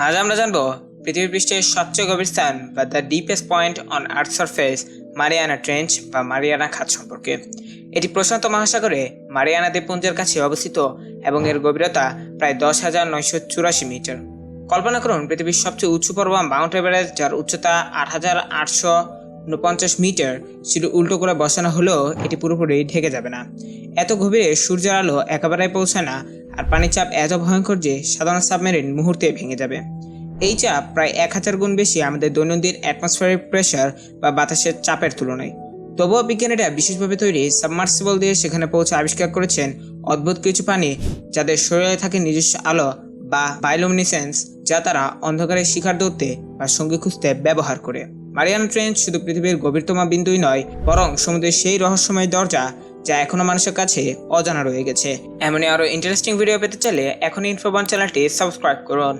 আজ আমরা জানব পৃথিবী পৃষ্ঠের সবচেয়ে গভীর স্থান বা the deepest point on earth surface Mariana trench বা মারিয়ানা খাত সম্পর্কে। এটি প্রশান্ত মহাসাগরে মারিয়ানা দ্বীপপুঞ্জের কাছে অবস্থিত এবং এর গভীরতা প্রায় দশ হাজার নয়শো চুরাশি মিটার। কল্পনা করুন, পৃথিবীর সবচেয়ে উঁচু পর্বত মাউন্ট এভারেস্ট যার উচ্চতা আট হাজার আটশো উনপঞ্চাশ মিটার। সেটি উল্টো করে বসানো হলেও এটি পুরোপুরি ঢেকে যাবে না। এত গভীরে সূর্যের আলো একেবারে পৌঁছায় না, আর পানির চাপ এত ভয়ঙ্কর যে সাধারণ সাবমেরিন মুহূর্তে ভেঙে যাবে। এই চাপ প্রায় এক হাজার গুণ বেশি আমাদের দৈনন্দিন অ্যাটমসফিয়ারিক প্রেশার বা বাতাসের চাপের তুলনায়। তবুও বিজ্ঞানীরা বিশেষভাবে তৈরি সাবমার্সিবল দিয়ে সেখানে পৌঁছে আবিষ্কার করেছেন অদ্ভুত কিছু পানি যাদের শরীরে থাকে নিজস্ব আলো বা বায়োলুমিনেসেন্স যা তারা অন্ধকারে শিকার ধরতে বা সঙ্গী খুঁজতে ব্যবহার করে। মারিয়ানা ট্রেঞ্চ শুধু পৃথিবীর গভীরতম বিন্দুই নয়, বরং সমুদ্রের সেই রহস্যময় দরজা যা এখনও মানুষের কাছে অজানা রয়ে গেছে। এমনই আরও ইন্টারেস্টিং ভিডিও পেতে চাইলে এখনই ইনফোবন চ্যানেলটি সাবস্ক্রাইব করুন।